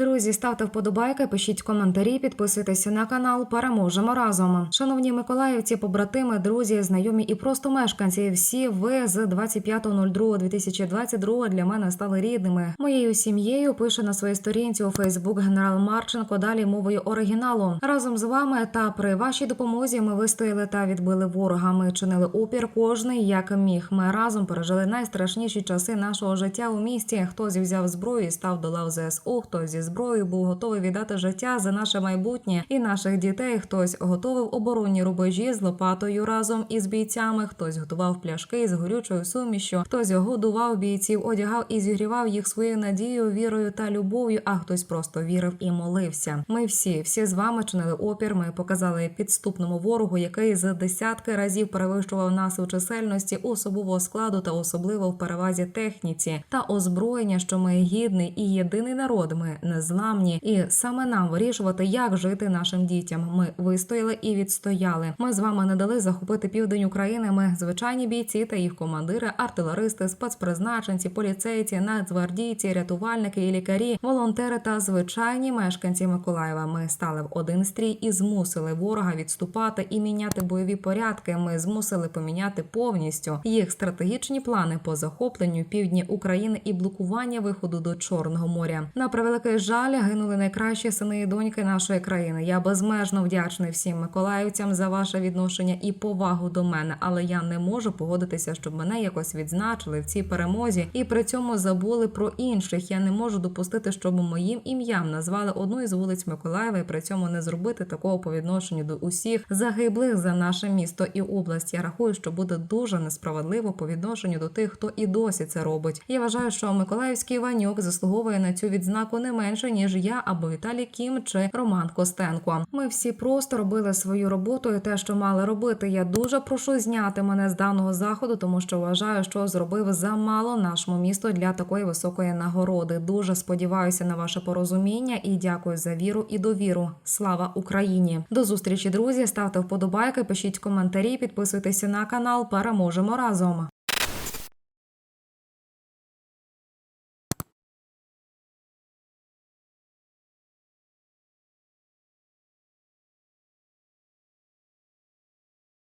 друзі, ставте вподобайки, пишіть коментарі, підписуйтеся на канал. Переможемо разом. Шановні миколаївці, побратими, друзі, знайомі і просто мешканці. Всі ви з 25.02.2022 для мене стали рідними. Моєю сім'єю пише на своїй сторінці у Фейсбук генерал Марченко. Далі мовою оригіналу. Разом з вами та при вашій допомозі ми вистояли та відбили ворога. Ми чинили опір кожний як міг. Ми разом пережили найстрашніші часи нашого життя у місті. Хтось взяв зброю і став до лав ЗСУ, хтось зі зброєю був готовий віддати життя за наше майбутнє і наших дітей. Хтось готовив оборонні рубежі з лопатою разом із бійцями. Хтось готував пляшки з горючою сумішю. Хтось годував бійців, одягав і зігрівав їх своєю надією, вірою та любов'ю. А хтось просто вірив і молився. Ми всі, всі з вами чинили опір. Ми показали підступному ворогу, який за десятки разів перевищував нас у чисельності особового складу та особливо в перевазі техніці та озброєння, що ми гідний і єдиний народ. Ми незламні, і саме нам вирішувати, як жити нашим дітям. Ми вистояли і відстояли. Ми з вами не дали захопити південь України. Ми звичайні бійці та їх командири, артилеристи, спецпризначенці, поліцейці, нацгвардійці, рятувальники і лікарі, волонтери та звичайні мешканці Миколаєва. Ми стали в один стрій і змусили ворога відступати і міняти бойові порядки. Ми змусили поміняти повністю їх стратегічні плани по захопленню півдні України і блокування виходу до Чорного моря. На превеликий жаль гинули найкращі сини і доньки нашої країни. Я безмежно вдячний всім миколаївцям за ваше відношення і повагу до мене, але я не можу погодитися, щоб мене якось відзначили в цій перемозі, і при цьому забули про інших. Я не можу допустити, щоб моїм ім'ям назвали одну із вулиць Миколаєва, і при цьому не зробити такого по відношенню до усіх загиблих за наше місто і область. Я рахую, що буде дуже несправедливо по відношенню до тих, хто і досі це робить. Я вважаю, що Миколаївський Іванюк заслуговує на цю відзнаку не менше ніж я або Віталій Кім чи Роман Костенко. Ми всі просто робили свою роботу і те, що мали робити. Я дуже прошу зняти мене з даного заходу, тому що вважаю, що зробив замало нашому місту для такої високої нагороди. Дуже сподіваюся на ваше порозуміння і дякую за віру і довіру. Слава Україні! До зустрічі, друзі! Ставте вподобайки, пишіть коментарі, підписуйтеся на канал. Переможемо разом.